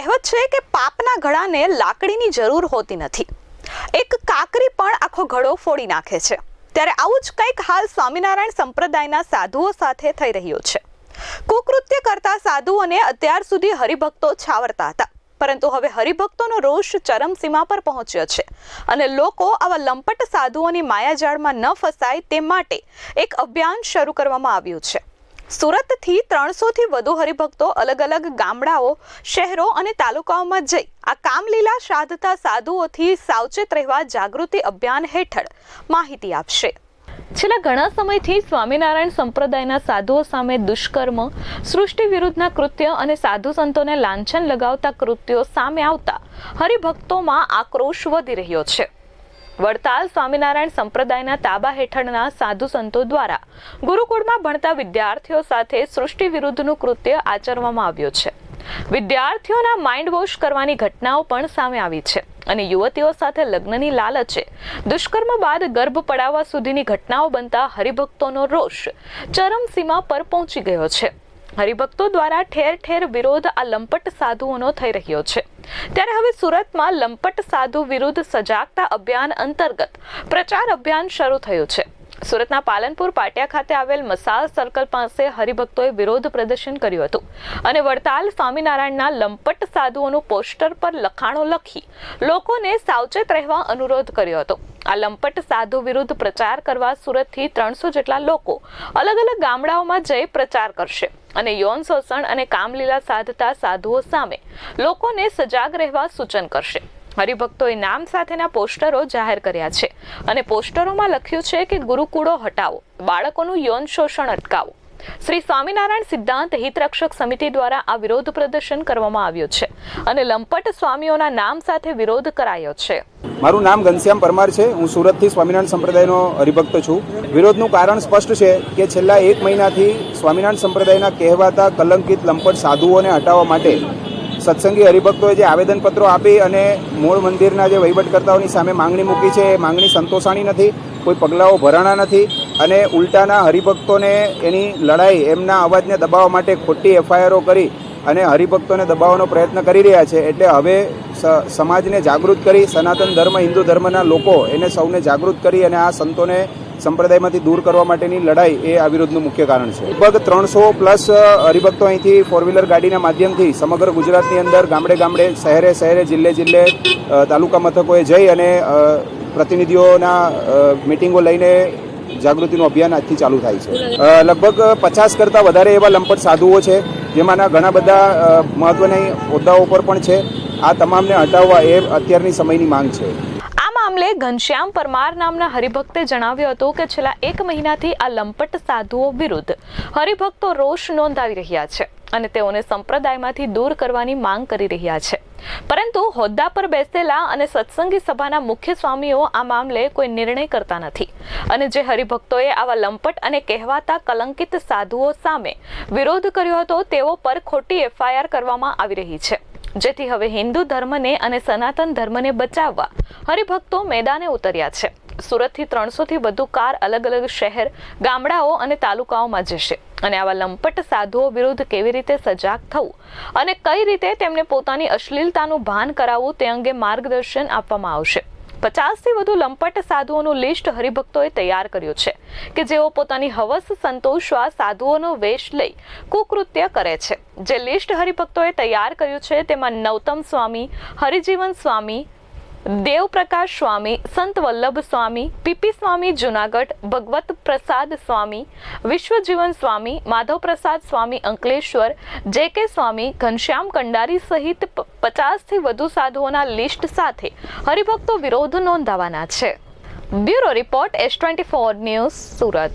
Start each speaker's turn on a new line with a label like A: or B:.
A: કહેવત છે કે પાપના ઘડાને લાકડીની જરૂર હોતી નથી. એક કાકરી પણ આખો ઘડો ફોડી નાખે છે. ત્યારે આવું જ કંઈક હાલ સ્વામિનારાયણ સંપ્રદાયના સાધુઓ સાથે થઈ રહ્યું છે. કુકૃત્ય કરતા સાધુઓને અત્યાર સુધી હરિભક્તો છાવરતા હતા. પરંતુ હવે હરિભક્તોનો રોષ ચરમસીમા પર પહોંચ્યો છે અને લોકો આવા લંપટ સાધુઓની માયાજાળમાં ન ફસાય તે માટે એક અભિયાન શરૂ કરવામાં આવ્યું છે. સુરતથી ત્રણસોથી વધુ હરિભક્તો અલગ અલગ ગામડાઓ, શહેરો અને તાલુકાઓમાં જઈ આ કામલીલા સાધતા સાધુઓથી સાવચેત રહેવા જાગૃતિ અભિયાન હેઠળ માહિતી આપશે. છેલ્લા ઘણા સમયથી સ્વામિનારાયણ સંપ્રદાયના સાધુઓ સામે દુષ્કર્મ, સૃષ્ટિ વિરુદ્ધના કૃત્ય અને સાધુ સંતોને લાંછન લગાવતા કૃત્યો સામે આવતા હરિભક્તોમાં આક્રોશ વધી રહ્યો છે. વડતાલ સ્વામિનારાયણ સંપ્રદાયના તાબા હેઠળના સાધુ સંતો દ્વારા ગુરુકુળમાં ભણતા વિદ્યાર્થીઓ સાથે સૃષ્ટિ વિરુદ્ધનું કૃત્ય આચરવામાં આવ્યું છે. વિદ્યાર્થીઓના માઇન્ડ વોશ કરવાની ઘટનાઓ પણ સામે આવી છે અને યુવતીઓ સાથે લગ્નની લાલચે દુષ્કર્મ બાદ ગર્ભ પડાવવા સુધીની ઘટનાઓ બનતા હરિભક્તોનો રોષ ચરમસીમા પર પહોંચી ગયો છે. હરિભક્તો દ્વારા ઠેર ઠેર વિરોધ આ લંપટ સાધુઓનો થઈ રહ્યો છે. ત્યારે હવે સુરતમાં લંપટ સાધુ વિરુદ્ધ સજાગતા અભિયાન અંતર્ગત પ્રચાર અભિયાન શરૂ થયું છે. સુરતના પાલનપુર પાટિયા ખાતે આવેલ મસાલ સર્કલ પાસે હરિભક્તોએ વિરોધ પ્રદર્શન કર્યું હતું અને વડતાલ સ્વામિનારાયણના લંપટ સાધુઓનું પોસ્ટર પર લખાણો લખી લોકોને સાવચેત રહેવા અનુરોધ કર્યો હતો. આ લંપટ સાધુ વિરુદ્ધ પ્રચાર કરવા સુરતથી ત્રણસો જેટલા લોકો અલગ અલગ ગામડાઓમાં જઈ પ્રચાર કરશે. અને યૌન શોષણ અને કામલીલા સાધતા સાધુઓ સામે લોકોને સજાગ રહેવા સૂચન કરશે. હરિભક્તોએ નામ સાથેના પોસ્ટરો જાહેર કર્યા છે અને પોસ્ટરોમાં લખ્યું છે કે ગુરુકુળો હટાવો, બાળકોનું યૌન શોષણ અટકાવો. શ્રી સ્વામિનારાયણ સિદ્ધાંત હિતરક્ષક સમિતિ દ્વારા આ વિરોધ પ્રદર્શન કરવામાં આવ્યું છે અને લંપટ સ્વામીઓના નામ સાથે વિરોધ કરાયો છે.
B: મારું નામ ઘનશ્યામ પરમાર છે. હું સુરતથી સ્વામિનારાયણ સંપ્રદાયનો હરિભક્ત છું. વિરોધનું કારણ સ્પષ્ટ છે કે છેલ્લા એક મહિનાથી સ્વામિનારાયણ સંપ્રદાયના કહેવાતા કલંકિત લંપટ સાધુઓને હટાવવા માટે સત્સંગી હરિભક્તોએ જે આવેદનપત્રો આપી અને મૂળ મંદિરના જે વહીવટકર્તાઓની સામે માંગણી મૂકી છે, એ માંગણી સંતોષાણી નથી, કોઈ પગલાઓ ભરાણા નથી. અને ઉલટાના હરિભક્તોને એની લડાઈ, એમના અવાજને દબાવવા માટે ખોટી એફઆઈઆરો કરી અને હરિભક્તોને દબાવવાનો પ્રયત્ન કરી રહ્યા છે. એટલે હવે સમાજને જાગૃત કરી, સનાતન ધર્મ, હિન્દુ ધર્મના લોકો એને સૌને જાગૃત કરી અને આ સંતોને સંપ્રદાયમાંથી દૂર કરવા માટેની લડાઈ એ આ વિરોધનું મુખ્ય કારણ છે. લગભગ ત્રણસો પ્લસ હરિભક્તો અહીંથી ફોર વ્હીલર ગાડીના માધ્યમથી સમગ્ર ગુજરાતની અંદર ગામડે ગામડે, શહેરે શહેરે, જિલ્લે જિલ્લે તાલુકા મથકોએ જઈ અને પ્રતિનિધિઓના મિટિંગો લઈને જાગૃતિનું અભિયાન આજથી ચાલુ થાય છે. લગભગ પચાસ કરતાં વધારે એવા લંપટ સાધુઓ છે, જેમાંના ઘણા બધા મહત્વના હોદ્દાઓ પર પણ છે. આ તમામને હટાવવા એ અત્યારની સમયની માંગ છે.
A: મામલે ઘનશ્યામ પરમાર નામના હરિભક્તે જણાવ્યું હતું કે છેલ્લા એક મહિનાથી આ લંપટ સાધુઓ વિરુદ્ધ હરિભક્તો રોષ નોંધાવી રહ્યા છે અને તેઓને સંપ્રદાયમાંથી દૂર કરવાની માંગ કરી રહ્યા છે. પરંતુ હોદ્દા પર બેસેલા અને સત્સંગી સભાના મુખ્ય સ્વામીઓ આ મામલે કોઈ નિર્ણય કરતા નથી. અને જે હરિભક્તોએ આવા લંપટ અને કહેવાતા કલંકિત સાધુઓ સામે વિરોધ કર્યો હતો, તેઓ પર ખોટી એફઆઈઆર કરવામાં આવી રહી છે. જેથી હવે હિન્દુ ધર્મને અને સનાતન ધર્મને બચાવવા હરિભક્તો મેદાને ઉતર્યા છે. સુરતથી ત્રણસોથી વધુ કાર અલગ અલગ શહેર, ગામડાઓ અને તાલુકાઓમાં જશે. અને આવા લંપટ સાધુઓ વિરુદ્ધ કેવી રીતે સજાગ થવું? અને કઈ રીતે તેમને પોતાની અશ્લીલતાનું ભાન કરાવવું તે અંગે માર્ગદર્શન આપવામાં આવશે? પચાસથી વધુ લંપટ સાધુઓનું લિસ્ટ હરિભક્તોએ તૈયાર કર્યું છે કે જેઓ પોતાની હવસ સંતોષવા સાધુઓનો વેશ લઈ કુકૃત્ય કરે છે. જે લિસ્ટ હરિભક્તોએ તૈયાર કર્યું છે તેમાં નવતમ સ્વામી, હરિજીવન સ્વામી દેવપ્રકાશ સ્વામી, સંત વલ્લભ સ્વામી, પીપી સ્વામી, જુનાગઢ, ભગવત પ્રસાદ સ્વામી, વિશ્વજીવન સ્વામી, માધવ પ્રસાદ સ્વામી, અંકલેશ્વર જે કે સ્વામી, ઘનશ્યામ કંડારી સહિત પચાસથી વધુ સાધુઓના લિસ્ટ સાથે હરિભક્તો વિરોધ નોંધાવાના છે. Bureau report, S twenty four news, Surat.